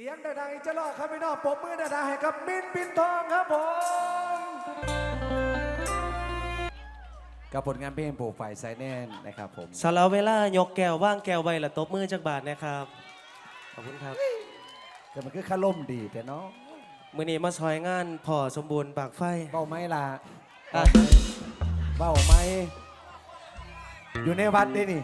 สียงดังๆอีกจะรอกครับพี่น้องปรบมือดังๆให้กับมินปินทองครับผมกับผลงานเพลงปลูกฝ่ายไซแนนนะครับผมสำหรับเวลายกแก้วว่างแก้วไว้ละตบมือจักบาทนะครับ ขอบคุณครับก็มันคือคาร่มดีแต่เนาะมือนี้มาซอยงานพ่อสมบูรณ์ปากไฟเบ้าไหมล่ะอะเบ้าไหมอยู่ในวัดนี่นี่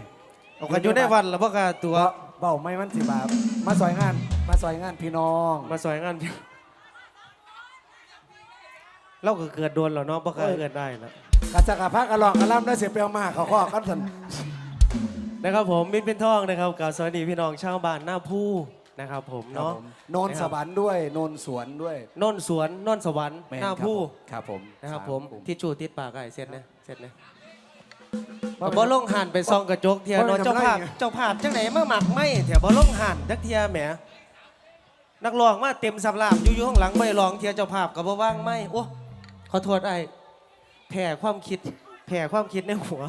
เอากันอยู่ในวันแล้วพ่อกาตัวเบ้าไหมมันสิบาทมาซอยงาน มาซอยงานพี่น้อง มาซอยงานเราก็เกิดโดนแล้วเนาะพ่อกาเกิดได้นะกัจจกะพักกระลองกระล่ำได้เสียเปรียวมากเขาข้อกันสันนะครับผมมิตรเป็นทองนะครับกับสวัสดีพี่น้องชาวบ้านหน้าผู้นะครับผมครับเนาะผมโนนสวรรค์ด้วยโนนสวนด้วยโนนสวนโนนสวรรค์แม่หน้าผู้ครับผมนะครับสาผมกลุ่ที่จูติดปากไอ้เสร็จนะเสร็จนะว่าบ่ลงหันไปซองกระจกเทียว่าเนาะมันเจ้าภาพทำไรไงเจ้าภาพจังไหนมาหมักไม่เถียบ่ลงหันจักเทียแหม นักร้องมาเต็มสำราบอยู่อยู่ข้างหลังไม่ร้องเทียเจ้าภาพก็บ่ว่างไม่โอ้ขอโทษไอ้แผ่ความคิด แผ่ความคิดในหัว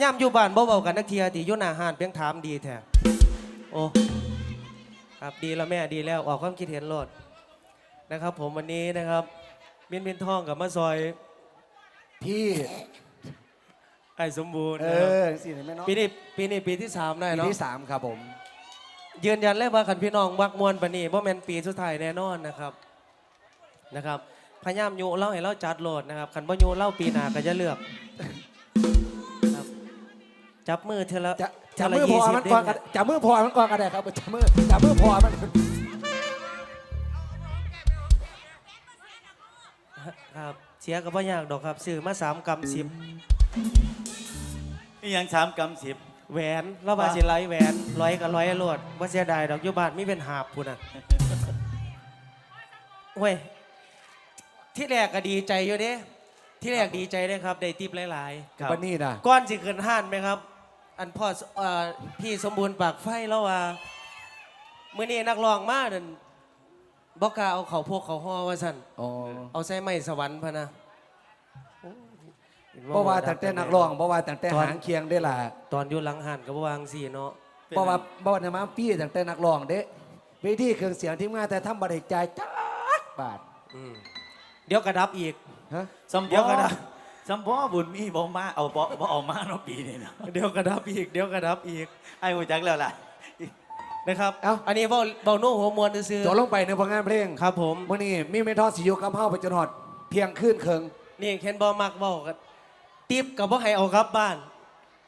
ย่ำอยู่บ้านบ่เว้ากันนักเทียติยู่นาหานเพียงถามดีแท้โอ้ครับดีแล้วแม่ดีแล้วออกความคิดเห็นโลดนะครับ ผมวันนี้นะครับมินมินทองกับมาซอย พี่ ไอ้สมบูรณ์เอนะครับอสิเห็นไหมเนาะปีนี้ปีนี้ปีที่สามได้ปีเนาะที่สามครับผมยืนยันเลยว่าคันพี่น้องมักมวนปานนี้ว่าแมนปีสุดท้ายแน่นอนนะครับนะครับพยายามโยเล่าให้เราจัดโหลดนะครับคันบ่โยเล่าปีหน้าก็จะเลือกครับจับมือเทอละจะเทจับละมือพอ20มันก่อนเด้กันจับมือพอมันก่อนกันได้ครับจับมือจับมือพอมันครับ เสียกับบ่ยากดอกครับซื้อมาสามกำสิบ นี่ยังสามกำสิบ แหวนเราบาสิไลแหวนร้อยกับร้อยโหลดว่าเสียดายดอกอยุบาทมีเป็นหาบพุ่นอะเว้ยที่แรกก็ดีใจอยู่เด้ที่แรกดีใจเด้ครับ ได้ติปหลายๆครับ วันนี้นะก้อนสิเกินห้านไหมครับ อันพ่อสเอ่อพี่สมบูรณ์ปากไฟแล้วว่ามื่อนี้นักร้องมาเดินบอกกล้าเอาเขาพวกเขาห่อว่าสั่นอ๋อเอาใส่ไม้สวรรค์พะนะ เพราะว่าแต่แต่นักร้องเพราะว่าแต่แต่หางเคียงได้ล่ะตอนอยู่หลังหันก็บ่วางสี่เนาะเพราะว่าเพราะว่าเนี่ยมาพี่แต่แต่นักร้องเด้เวทีเครื่องเสียงทีมงานแต่ทำบริจาคจักบาทอืมเดี๋ยวกระดับอีกฮะสัมเดี๋พยวอก็ได้สัมพอบุญมีบ่มาเอาบ่บ่ออกมาเนาะปีนี้เนาะเดี๋ยวกระดับอีกเดี๋ยวกระดับอีกไอ้หูจักแล้วล่ะนะครับเอ้าอันนี้เบาเบาโน้หัวมวลซื้อจบลงไปในผลงานเพลงๆครับผมมื่อนี้มีเมทอสิอยูกับเฮาไปจนหอดเที่ยงคืนเคิงนี่เคนบอมักเบากัน ติบกับบ่ให้เอากลับบ้าน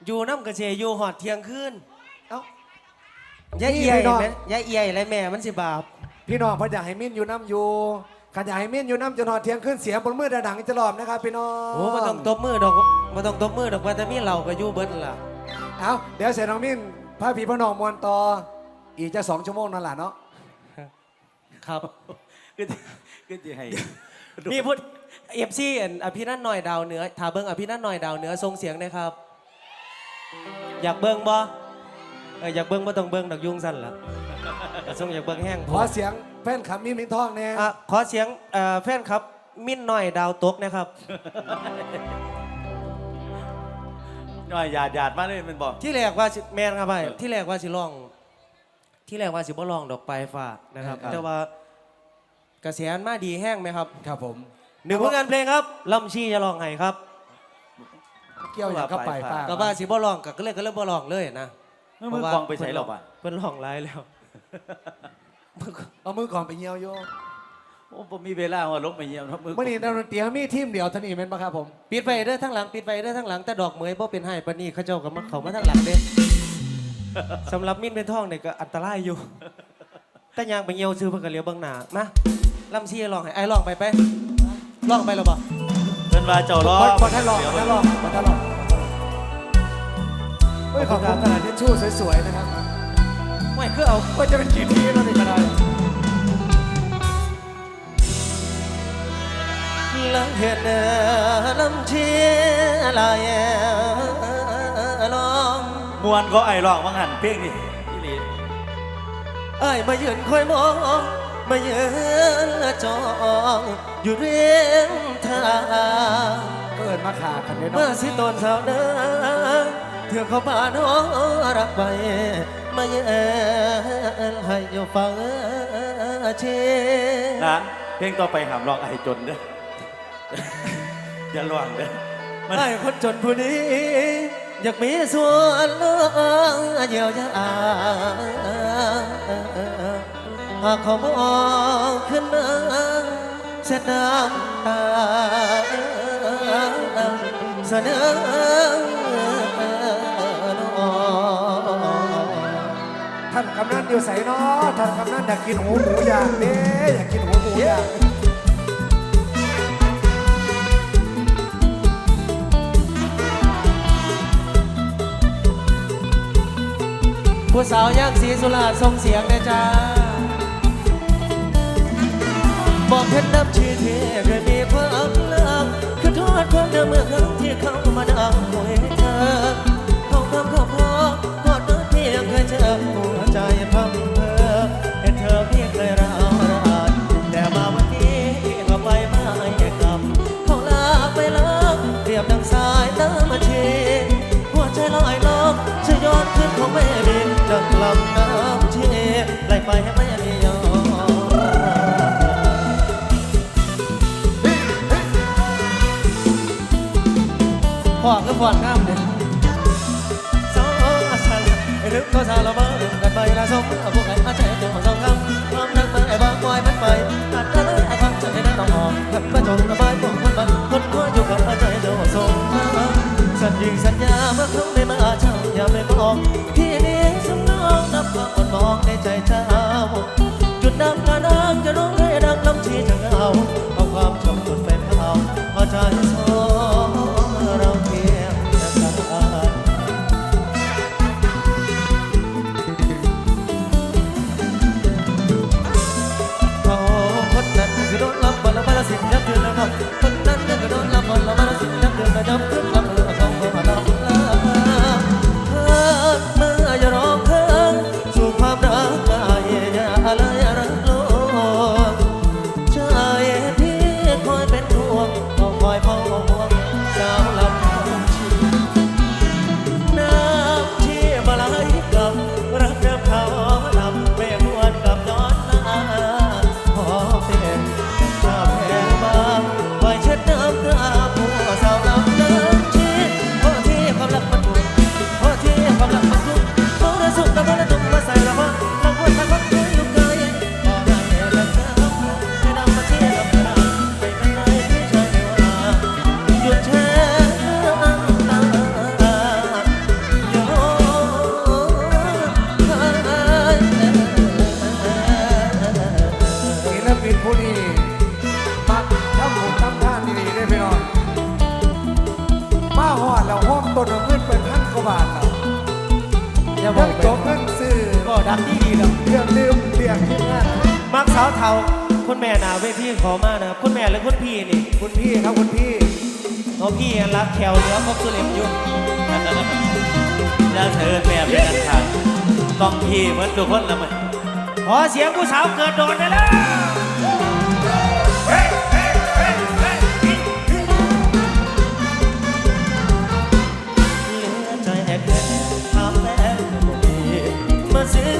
อยู่น้ำกระเชยอยู่หอดเที่ยงคืนเอ้ายายเอียยไหมยายเอียยไรแม่มันสิบาป พี่น้องเพ่ออยากให้มิ้นอยู่น้ำอยู่ขันอยากให้มิ้นอยู่น้ำจนหอดเที่ยงคืนเสียงบนมือดังๆจะหลอมนะครับพี่น้องโอ้มาต้องตบมือดอกมาต้องตบมือดอกว่าแต่มีเราก็อยู่เบิดล่ะ เอาเดี๋ยวเสร็จน้องมิ้นพาพี่พ่อน้องมวนต่ออีกจะสองชั่วโมงนั่นแหละเนาะครับ ก็จะก็จะให้มีพูด เอฟซีอภินันท์หน่อยดาวเหนือถาเบิ้งอภินันท์หน่อยดาวเหนือทรงเสียงนะครับ อยากเบิ้งบ่เอออยากเบิ้งบ่ต้องเบิ้งดอกยุงสั่นล่ะแต่ทรงอยากเบิ้งแห้งขอเสียงแฟนขับมิ้นมิ้นทองแน่อะขอเสียงเอ่อแฟนครับ มิ้นหน่อยดาวตกนะครับน้อยหยาดหยาดมาเลยมันบอก ที่แรกว่าสิแมนครับไปที่แรกว่าสิร้อง ที่แรกว่าสิบ่ร้องดอกปลายฟ้านะครับ แต่ว่ากระแสมันมาดีแห้งไหมครับ ครับผม หนึ่งผลงานเพลงครับลำชีจะร้องไงครับเกี่ยวอย่างกับไปป้าก็ว่าสิบ่ร้องก็เลยก็เลยบ่ร้องเลยนะเมื่อมือกองไปใช้หรอกอะเพิ่นร้องหลายแล้วเอามือก่อนไปเยี่ยวโยโอ้ผมมีเวลาว่าลบไปเยี่ยมเนาะมือเมื่อนี้นักดนตรีเขามีทีมเดียวเท่านี้เป็นปะครับผมปิดไฟเด้อทั้งหลังปิดไฟเด้อทั้งหลังแต่ดอกเหมยบ่เป็นให้ปานนี้เขาเจ้าก็มาเข้ามาทั้งหลังเด้สำหรับมิ้นเป็นทองเนี่ยก็อันตรายอยู่แต่ยางไปเหี่ยวซื้อเพิ่นก็เลี้ยวเบิ่งหน้ามาลำชีร้องให้ไอ้ร้องไปไป ร้องไปแล้วบ่เพิ่นว่าเจ้ารอพอพอท่านลองพอท่านลองพอท่านลองเฮ้ยขอบคุณขนาดที่ชู่สวยๆนะครับไม่คือเอาก็จะเป็นกี่ทีแล้วนี่ก็ได้ลังเห็นลำชีลายลองมวนก็ไอ้ร้องว่างันเพลงนี่อีหลีไอ้ายมายืนคอยมอง มายืนจองอยู่เรียงทางเอินมาขาคันนี้เมื่อเนาะสิตอนสาวเด้อเถื่อเขาพาน้องรักไปมาเยือนให้อยู่ฟังเชนะเพลงต่อไปหามร้องไอ้จนเด้อ อย่าร้องเด้อมันไอ้คนจนผู้นี้ อยากมีส่วนเลือกเยียวยา หากเขามองขึ้นมาเสียน้ำตาเสนอท่านกำนันอยู่ใส่นอท่านกำนันอยากกินหูหมูย่างเด้อยากกินหูหมูย่างผู้สาวย่างสีสุราส่งเสียงนะจ้า บอกเพชรนับชื่อเธอเคยมีความรักคือโทษความเดิมเมื่อครั้งที่เขามาดังหวยเธอเขาคำเขาพอพอดน้อที่ยังเคยเจอหัวใจพังเพอเห็นเธอพี่เคยร้าวรานแต่มาวันนี้ก็ไปไม่กลับเขาลาไปแล้วเรียบดังสายน้ำมาเชหัวใจลอยลอกจะย้อนขึ้นของแม่บินจากลำน้ำเชไหลไปให้ไม่ พ่อก็ฟอนงามเด็สองอาชันไอ้ลึกก็ซาละเบอร์กันไปละสมเอาพวกไอ้อาใจเจ้าสองคำความรักมันไอ้บางปล่อยมันไปตัดกันเลยไอ้ความใจนั้นต้องออกแบบมาจงระบายของคนบันคนก็อยู่กับอาใจเจ้าสองสัญญิงสัญญาเมื่อครั้งได้มาเช่าอย่าไม่บอกพี่นี้สำนองนับความอ่อนมองในใจเจ้าจุดน้ำกระน้ำจะร้องให้ดังลำชีจะเงาเอาความชมจุดไฟเผาเอาใจสอ ยับ พี่นี่คุณพี่ครับคุณพี่เขาพี่รักแขวเหลือครบสุเหลมอยู่อย่าเชิญแม่เป็นอันขาดต้องพี่เหมือนทุกคนละมันขอเสียงผู้สาวเกิดโดนได้แล้วเหลือใจแอบแค่ถามแฟนก็ดีมาซื้อ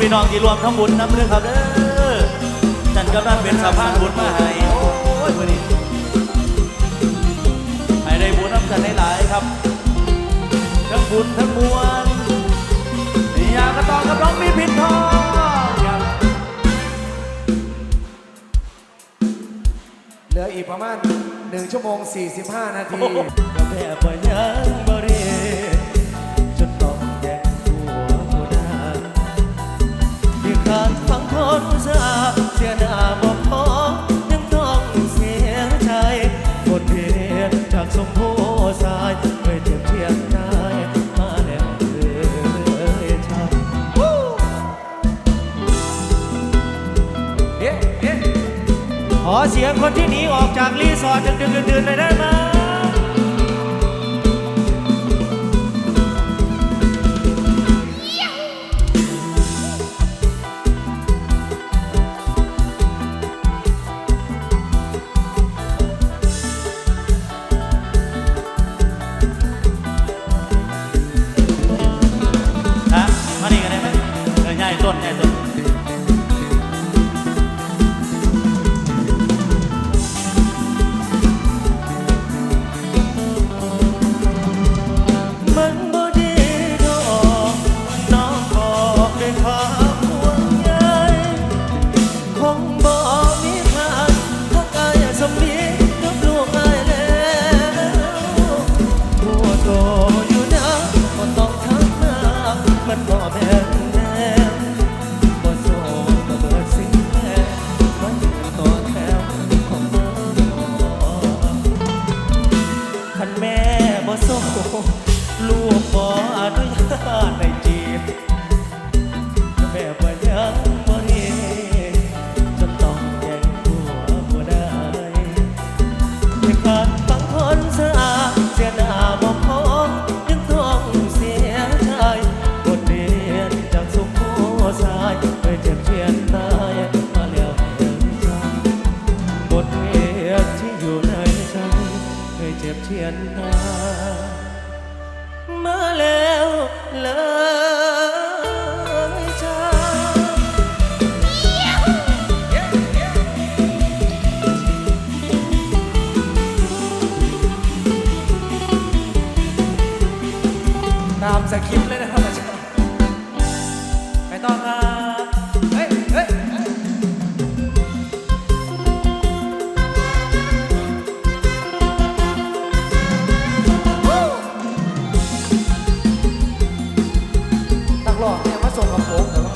พี่น้องที่รวมทั้งบุญนับเรื่องครับเด้อฉันกำนันเป็นสะพานบุญมาให้โอ้ยวันนี้ให้ได้บุญนับกันหลายครับ ทั้งบุญทั้งมวลอยากกระตองกับน้องมีพินทองเหลืออีกประมาณ1ชั่วโมง 45 นาทีแค่ปล่อยยัง ชิญคนที่หนีออกจากรีสอร์ทดึกดื่นๆหน่อยได้ไหม สคริปต์เลยนะครับอาจารย์ไปต่อครับ เฮ้ยเฮ้ยเฮ้ยนักร้อกเนี่ยมาส่งกับผมแต่ว่า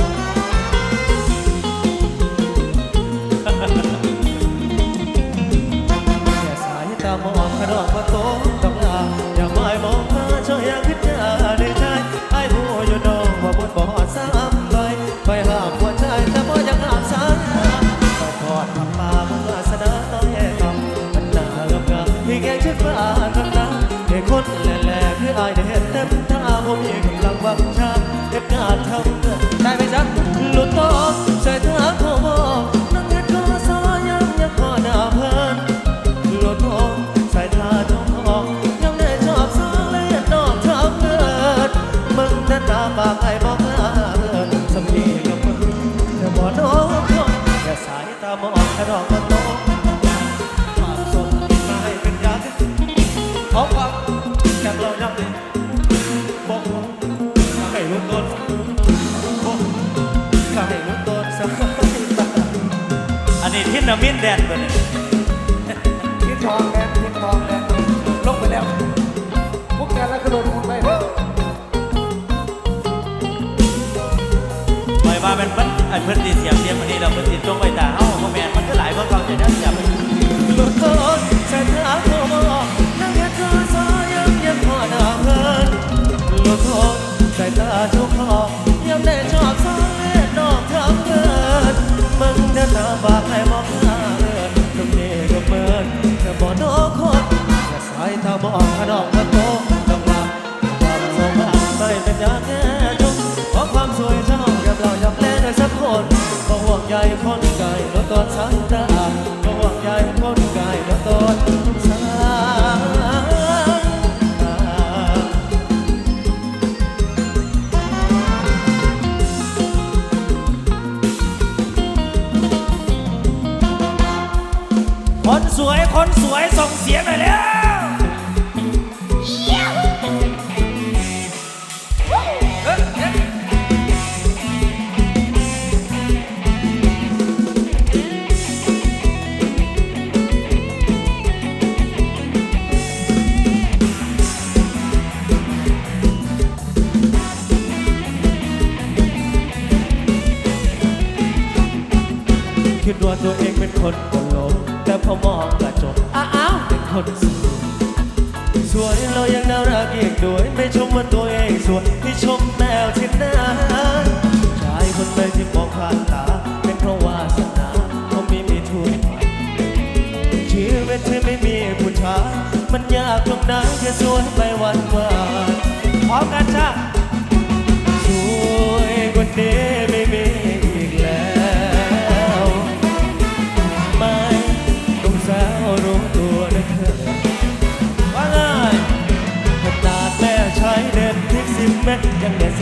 เนี่ยสายตามองขนอกว่า apa สังตาก็หวังยายคนกายมาตอนสาคนสวย คนสวยส่งเสียงหน่อยเร็วากเยกด้วยไม่ชมว่าตัวเองสวยที่ชมแมวที่หน้าชายคนใดที่มองผ่านตา เป็นเพราะวาสนาเขามีมีทุนชีวิตที่ไม่มีผู้ชายมันยากตรงไหนจะชสวยไปวันวานพอกัน Yeah,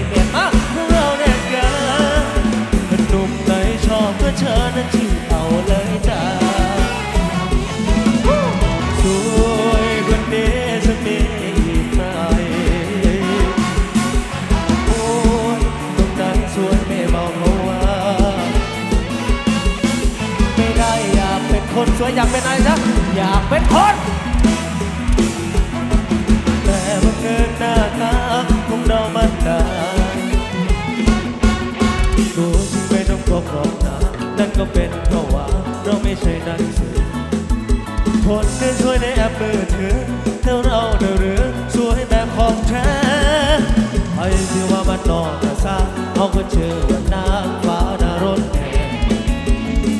รที่ว่ามันนอนกระซ่าเขาก็เชื่อว่านางฟ้านารนแน่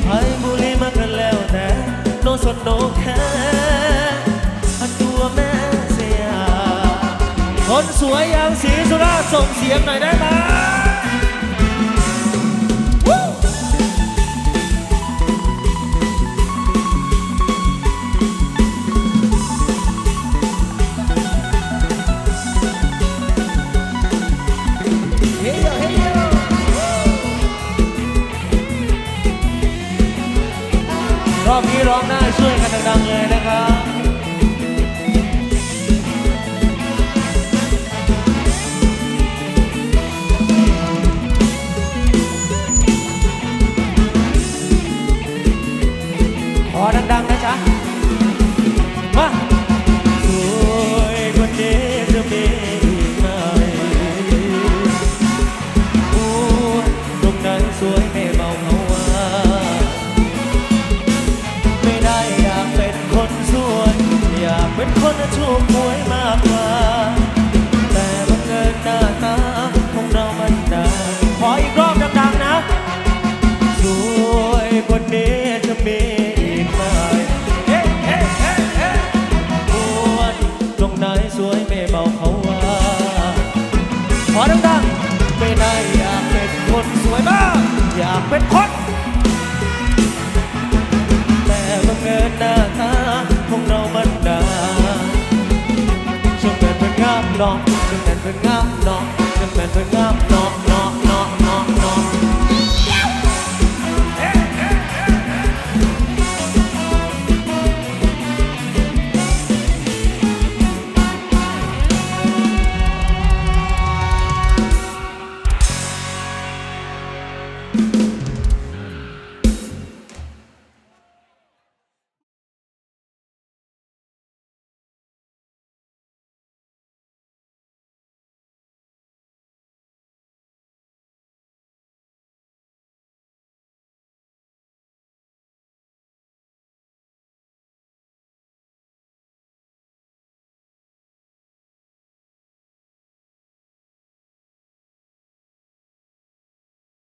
ไอ้บุรีมากันแล้วแต่โนสนโนแค่ตัวแม่เสีย คนสวยอย่างสีสุราส่งเสียงหน่อยได้ไหม นี้ร้องได้ช่วยกันดังๆเลยนะครับ to a point.